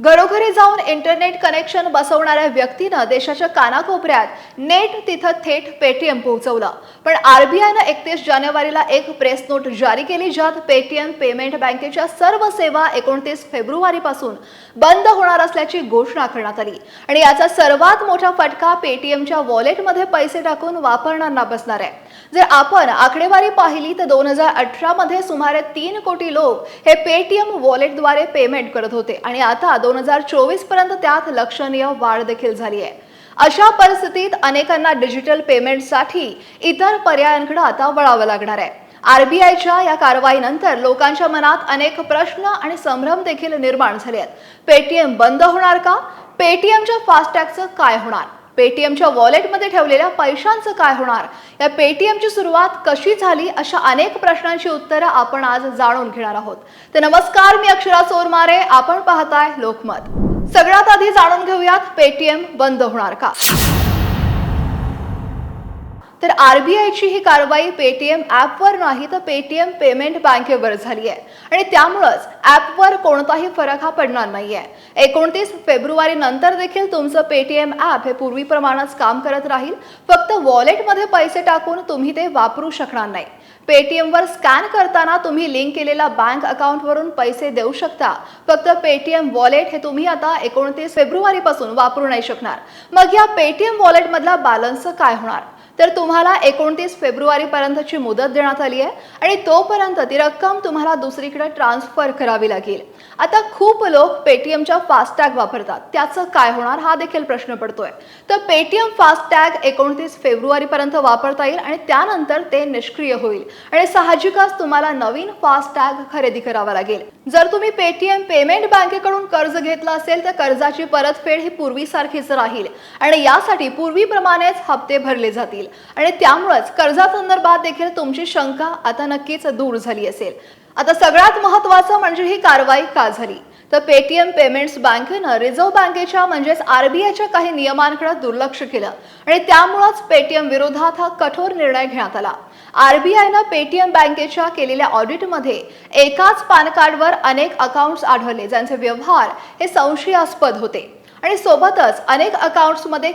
घरोघरी जाऊन internet connection बसवणाऱ्या व्यक्तीनं देशाच्या कानाकोपऱ्यात नेट तिथं थेट पेटीएम पोहोचवलं. पण आरबीआयनं एकतीस जानेवारीला एक प्रेस नोट जारी केली ज्यात पेटीएम पेमेंट बँकेच्या सर्व सेवा एकोणतीस फेब्रुवारीपासून बंद होणार असल्याची घोषणा करण्यात आली. आणि याचा सर्वात मोठा फटका पेटीएमच्या वॉलेटमध्ये पैसे टाकून वापरणाऱ्यांना बसणार आहे. जर आपण आकडेवारी पाहिली तर दोन हजार अठरा मध्ये सुमारे तीन कोटी लोक हे पेटीएम वॉलेटद्वारे पेमेंट करत होते. आणि आता दोन हजार चोवीसपर्यंत त्यात लक्षणीय वाढ देखील झाली आहे. अशा परिस्थितीत अनेकांना डिजिटल पेमेंटसाठी इतर पर्यायांकडे आता वळावं लागणार आहे. आरबीआयच्या या कारवाईनंतर लोकांच्या मनात अनेक प्रश्न आणि संभ्रम देखील निर्माण झाले आहेत. पेटीएम बंद होणार का? पेटीएमच्या फास्टॅगचं काय होणार? पेटीएमच्या वॉलेटमध्ये ठेवलेल्या पैशांचं काय होणार? या पेटीएमची सुरुवात कशी झाली? अशा अनेक प्रश्नांची उत्तरं आपण आज जाणून घेणार आहोत. तर नमस्कार मी अक्षरा चोरमारे आपण पाहताय लोकमत. सगळ्यात आधी जाणून घेऊयात पेटीएम बंद होणार का? तर आरबीआयची ही कारवाई पेटीएम ॲपवर नाही तर पेटीएम पेमेंट बँकेवर झाली आहे. आणि त्यामुळंच ॲपवर कोणताही फरक हा पडणार नाही आहे एकोणतीस फेब्रुवारी नंतर देखील तुमचं पेटीएम ॲप हे पूर्वीप्रमाणेच काम करत राहील. फक्त वॉलेटमध्ये पैसे टाकून तुम्ही ते वापरू शकणार नाही. पेटीएमवर स्कॅन करताना तुम्ही लिंक केलेल्या बँक अकाउंटवरून पैसे देऊ शकता. फक्त पेटीएम वॉलेट हे तुम्ही आता एकोणतीस फेब्रुवारीपासून वापरू नाही शकणार. मग या पेटीएम वॉलेटमधला बॅलन्स काय होणार? तर तुम्हाला एकोणतीस फेब्रुवारीपर्यंतची मुदत देण्यात आली आहे आणि तोपर्यंत ती रक्कम तुम्हाला दुसरीकडे ट्रान्सफर करावी लागेल. आता खूप लोक पेटीएमच्या फास्टॅग वापरतात. त्याचं काय होणार हा देखील प्रश्न पडतोय. तर पेटीएम फास्टॅग एकोणतीस फेब्रुवारीपर्यंत वापरता येईल आणि त्यानंतर ते निष्क्रिय होईल. आणि साहजिकच तुम्हाला नवीन फास्टॅग खरेदी करावा लागेल. जर तुम्ही पेटीएम पेमेंट बँकेकडून कर्ज घेतलं असेल तर कर्जाची परतफेड ही पूर्वीसारखीच राहील. आणि यासाठी पूर्वीप्रमाणेच हप्ते भरले जातील. आणि त्यामुळेच कर्जासंदर्भात देखील तुमची शंका आता नक्कीच दूर झाली असेल. आता सगळ्यात महत्वाचं म्हणजे ही कारवाई का झाली? तर पेटीएम पेमेंट्स बँकेनं रिझर्व्ह बँकेच्या म्हणजेच आरबीआयच्या काही नियमांकडे दुर्लक्ष केलं. आणि त्यामुळंच पेटीएम विरोधात हा कठोर निर्णय घेण्यात आला. आरबीआयनं पेटीएम बँकेच्या केलेल्या ऑडिटमध्ये एकाच पॅन कार्डवर अनेक अकाउंट्स आढळले ज्यांचे व्यवहार हे संशयास्पद होते. आणि सोबतच अनेक अकाउंट्समध्ये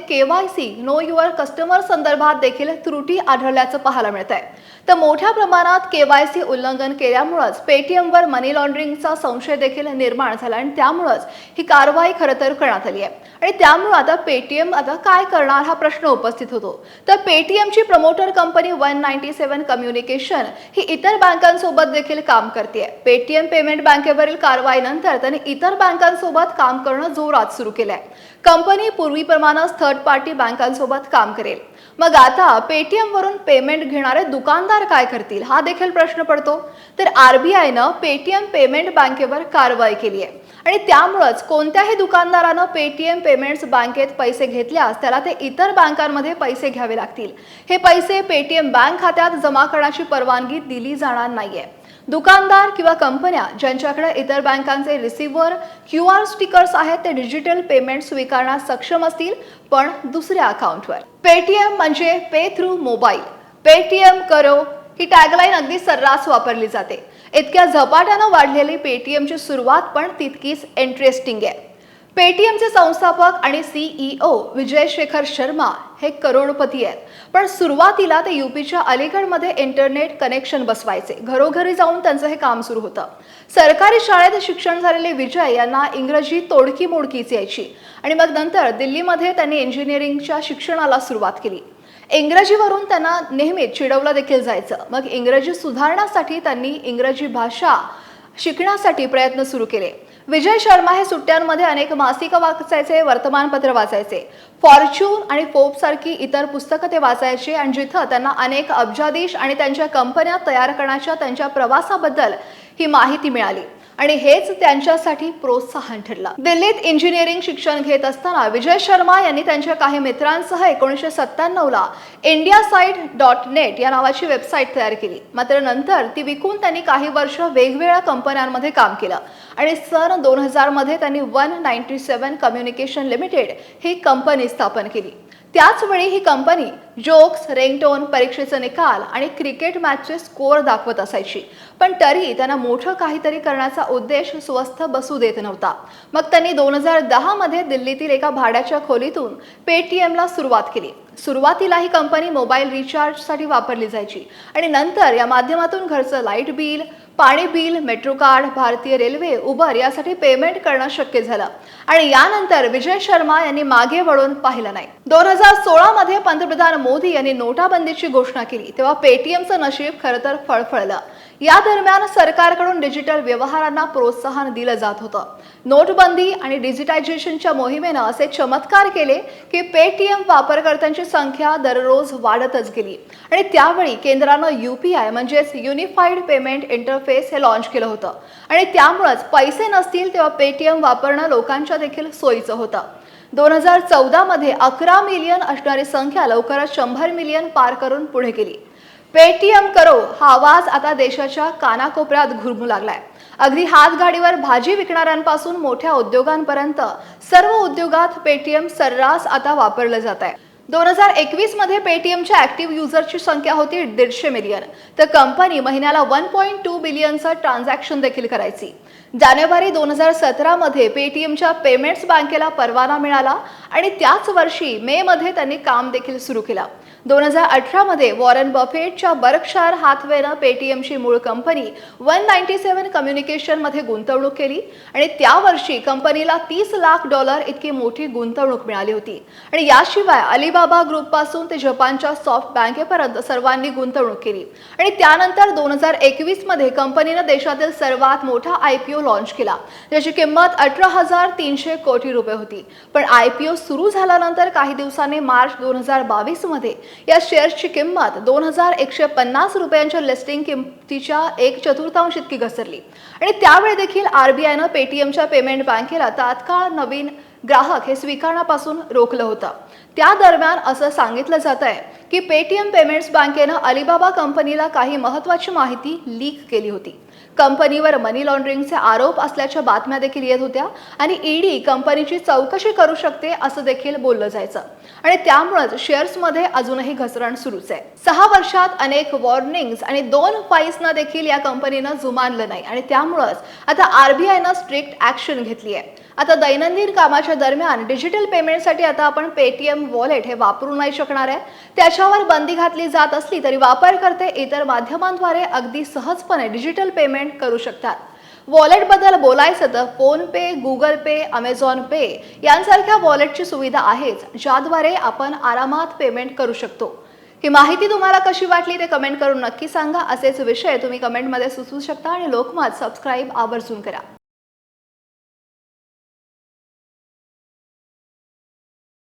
सी नो युअर कस्टमर संदर्भात देखील त्रुटी आढळल्याचं पाहायला मिळत आहे तर मोठ्या प्रमाणात केवायसी उल्लंघन केल्यामुळंच पेटीएमवर मनी लॉन्ड्रिंगचा संशय देखील निर्माण झाला आणि त्यामुळंच ही कारवाई खरं तर करण्यात आली आहे. आणि त्यामुळं आता पेटीएम आता काय करणार हा प्रश्न उपस्थित होतो. तर पेटीएमची promoter company one ninety seven communication ही इतर बँकांसोबत देखील काम करते. पेटीएम पेमेंट बँकेवरील कारवाईनंतर त्यांनी इतर बँकांसोबत काम करणं जोरात सुरू केलंय. कंपनी पूर्वीप्रमाणेच थर्ड पार्टी बँकांसोबत काम करेल. मग आता पेटीएम वरून पेमेंट घेणारे दुकानदार काय करतील हा देखील प्रश्न पडतो. तर आरबीआयनं पेटीएम पेमेंट बँकेवर कारवाई केली आहे. आणि त्यामुळंच कोणत्याही दुकानदारानं पेटीएम पेमेंट्स बँकेत पैसे घेतल्यास त्याला ते इतर बँकांमध्ये पैसे घ्यावे लागतील. हे पैसे पेटीएम बँक खात्यात जमा करण्याची परवानगी दिली जाणार नाहीये. दुकानदार किंवा कंपन्या ज्यांच्याकडे इतर बँकांचे रिसिव्हर क्यू आर स्टिकर्स आहेत ते डिजिटल पेमेंट स्वीकारण्यास सक्षम असतील पण दुसऱ्या अकाउंटवर. पेटीएम म्हणजे पे थ्रू मोबाईल. पेटीएम करो ही टॅगलाईन अगदी सर्रास वापरली जाते. इतक्या झपाट्यानं वाढलेली पेटीएमची सुरुवात पण तितकीच इंटरेस्टिंग आहे. पेटीएमचे संस्थापक आणि सीईओ विजय शेखर शर्मा हे करोडपती आहेत. पण सुरुवातीला ते युपीच्या अलीगडमध्ये इंटरनेट कनेक्शन बसवायचे. घरोघरी जाऊन त्यांचं हे काम सुरू होतं. सरकारी शाळेत शिक्षण झालेले विजय यांना इंग्रजी तोडकी मोडकीच यायची. आणि मग नंतर दिल्लीमध्ये त्यांनी इंजिनिअरिंगच्या शिक्षणाला सुरुवात केली. इंग्रजीवरून त्यांना नेहमी चिडवलं देखील जायचं. मग इंग्रजी सुधारण्यासाठी त्यांनी इंग्रजी भाषा शिकण्यासाठी प्रयत्न सुरू केले. विजय शर्मा हे सुट्ट्यांमध्ये अनेक मासिकं वाचायचे वर्तमानपत्र वाचायचे. फॉर्च्यून आणि फोप सारखी इतर पुस्तकं ते वाचायचे आणि जिथं त्यांना अनेक अब्जाधीश आणि त्यांच्या कंपन्या तयार करण्याच्या त्यांच्या प्रवासाबद्दल ही माहिती मिळाली. आणि हेच त्यांच्यासाठी प्रोत्साहन ठरलं. दिल्लीत इंजिनिअरिंग शिक्षण घेत असताना विजय शर्मा यांनी त्यांच्या काही मित्रांसह एकोणीसशे सत्त्याण्णवला इंडिया साईट डॉट नेट या नावाची वेबसाईट तयार केली. मात्र नंतर ती विकून त्यांनी काही वर्ष वेगवेगळ्या कंपन्यांमध्ये काम केलं. आणि सन दोन हजारमध्ये त्यांनी one ninety seven communication limited ही कंपनी स्थापन केली. त्याचवेळी ही कंपनी जोक्स रेंगटोन परीक्षेचे निकाल आणि क्रिकेट मॅचचे स्कोअर दाखवत असायची. पण तरी त्यांना मोठं काहीतरी करण्याचा उद्देश स्वस्थ बसू देत नव्हता. मग त्यांनी दोन हजार दहामध्ये दिल्लीतील एका भाड्याच्या खोलीतून पेटीएमला सुरुवात केली. सुरुवातीला ही कंपनी मोबाईल रिचार्जसाठी वापरली जायची. आणि नंतर या माध्यमातून घरचं लाइट बिल पाणी बिल मेट्रो कार्ड भारतीय रेल्वे उबर यासाठी पेमेंट करणं शक्य झालं. आणि यानंतर विजय शर्मा यांनी मागे वळून पाहिलं नाही. दोन हजार सोळा मध्ये पंतप्रधान मोदी यांनी नोटाबंदीची घोषणा केली तेव्हा पेटीएमचं नशीब खरं तर फळफळलं. या दरम्यान सरकारकडून डिजिटल व्यवहारांना प्रोत्साहन दिलं जात होतं. नोटबंदी आणि डिजिटायझेशनच्या मोहिमेनं असे चमत्कार केले की पेटीएम वापरकर्त्यांची संख्या दररोज वाढतच गेली. आणि त्यावेळी केंद्रानं युपीआय म्हणजेच युनिफाईड पेमेंट इंटरफेस हे लॉन्च केलं होतं. आणि त्यामुळंच पैसे नसतील तेव्हा पेटीएम वापरणं लोकांच्या देखील सोयीचं होतं. दोन हजार चौदामध्ये अकरा मिलियन असणारी संख्या लवकरच शंभर मिलियन पार करून पुढे गेली. पेटीएम करो हा आवाज आता देशाच्या कानाकोपऱ्यात घुरमू लागलाय. अगदी हातगाडीवर भाजी विकणाऱ्यांपासून मोठ्या उद्योगांपर्यंत सर्व उद्योगात पेटीएम सर्रास आता वापरलं जात आहे दोन हजार एकवीसमध्ये पेटीएमच्या ऍक्टिव्ह युजरची संख्या होती दीडशे मिलियन. तर कंपनी महिन्याला वन पॉईंट टू बिलियनचं ट्रान्झॅक्शन देखील करायची. जानेवारी दोन हजार सतरामध्ये पेटीएमच्या पेमेंट्स बँकेला परवाना मिळाला आणि त्याच वर्षी मे मध्ये त्यांनी काम देखील सुरू केलं. दोन हजार अठरामध्ये वॉरन बफेटच्या बर्कशार हाथवेनं पेटीएमची मूळ कंपनी वन नाईन्टी सेवन कम्युनिकेशनमध्ये गुंतवणूक केली आणि त्या वर्षी कंपनीला तीस लाख डॉलर इतकी मोठी गुंतवणूक मिळाली होती. आणि याशिवाय अलिबाबा ग्रुपपासून ते जपानच्या सॉफ्ट बँकेपर्यंत सर्वांनी गुंतवणूक केली. आणि त्यानंतर दोन हजार एकवीसमध्ये कंपनीनं देशातील सर्वात मोठा आय पी ओ लॉन्च केला ज्याची किंमत अठरा हजार तीनशे कोटी रुपये होती. पण आय पी ओ सुरू झाल्यानंतर काही दिवसांनी मार्च दोन हजार बावीसमध्ये या शेअर्सची किंमत दोन हजार एकशे पन्नास रुपयांच्या लिस्टिंग किंमतीच्या एक चतुर्थांश इतकी घसरली. आणि त्यावेळी देखील आरबीआयनं पेटीएमच्या पेमेंट बँकेला तात्काळ नवीन ग्राहक हे स्वीकारण्यापासून रोखलं होतं. त्या दरम्यान असं सांगितलं जात आहे की पेटीएम पेमेंट्स बँकेनं अलिबाबा कंपनीला काही महत्त्वाची माहिती लीक केली होती. कंपनीवर मनी लॉन्ड्रिंगचे आरोप असल्याच्या बातम्या देखील येत होत्या आणि ईडी कंपनीची चौकशी करू शकते असं देखील बोललं जायचं. आणि त्यामुळेच शेअर्समध्ये अजूनही घसरण सुरूच आहे. सहा वर्षात अनेक वॉर्निंग्स आणि दोन फाईल्सना देखील या कंपनीनं जुमानलं नाही आणि त्यामुळंच आता आरबीआयनं स्ट्रिक्ट ऍक्शन घेतली आहे आता दैनंदिन कामाच्या दरम्यान डिजिटल पेमेंटसाठी आता आपण पेटीएम वॉलेट हे वापरू नाही शकणार आहे. त्याच्यावर बंदी घातली जात असली तरी वापरकर्ते इतर माध्यमांद्वारे अगदी सहजपणे डिजिटल पेमेंट करू शकतात. वॉलेटबद्दल बोलायचं तर PhonePe Google Pay Amazon Pay यांसारख्या वॉलेटची सुविधा आहेच ज्याद्वारे आपण आरामात पेमेंट करू शकतो. ही माहिती तुम्हाला कशी वाटली ते कमेंट करून नक्की सांगा. असेच विषय तुम्ही कमेंटमध्ये सुचवू शकता आणि लोकमत सबस्क्राईब आवर्जून करा.